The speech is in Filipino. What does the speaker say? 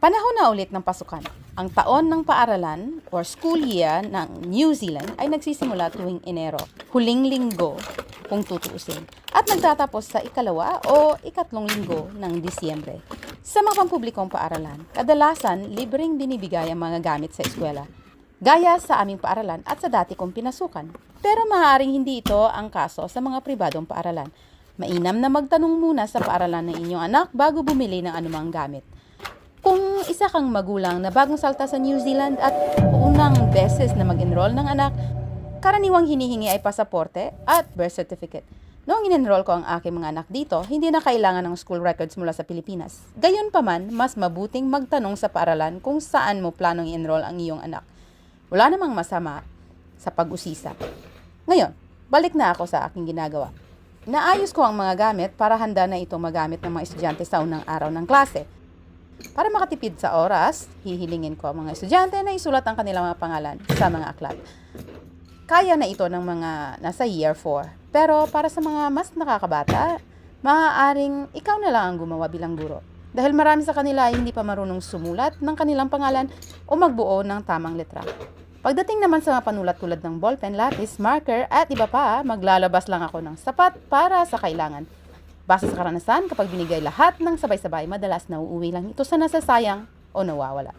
Panahon na ulit ng pasukan. Ang taon ng paaralan or school year ng New Zealand ay nagsisimula tuwing Enero, huling linggo kung tutuusin, at nagtatapos sa ikalawa o ikatlong linggo ng Disyembre. Sa mga pampublikong paaralan, kadalasan libreng binibigay ang mga gamit sa eskwela, gaya sa aming paaralan at sa dati kong pinasukan. Pero maaaring hindi ito ang kaso sa mga pribadong paaralan. Mainam na magtanong muna sa paaralan ng inyong anak bago bumili ng anumang gamit. Kung isa kang magulang na bagong salta sa New Zealand at unang beses na mag-enroll ng anak, karaniwang hinihingi ay pasaporte at birth certificate. Noong in-enroll ko ang aking mga anak dito, hindi na kailangan ng school records mula sa Pilipinas. Gayon pa man, mas mabuting magtanong sa paaralan kung saan mo planong i-enroll ang iyong anak. Wala namang masama sa pag-usisa. Ngayon, balik na ako sa aking ginagawa. Naayos ko ang mga gamit para handa na ito magamit ng mga estudyante sa unang araw ng klase. Para makatipid sa oras, hihilingin ko ang mga estudyante na isulat ang kanilang mga pangalan sa mga aklat. Kaya na ito ng mga nasa year 4. Pero para sa mga mas nakakabata, maaaring ikaw na lang ang gumawa bilang guro. Dahil marami sa kanila ay hindi pa marunong sumulat ng kanilang pangalan o magbuo ng tamang letra. Pagdating naman sa mga panulat tulad ng ballpen, lapis, marker at iba pa, maglalabas lang ako ng sapat para sa kailangan. Base sa karanasan, kapag binigay lahat ng sabay-sabay, madalas nauuwi lang ito sa nasasayang o nawawala.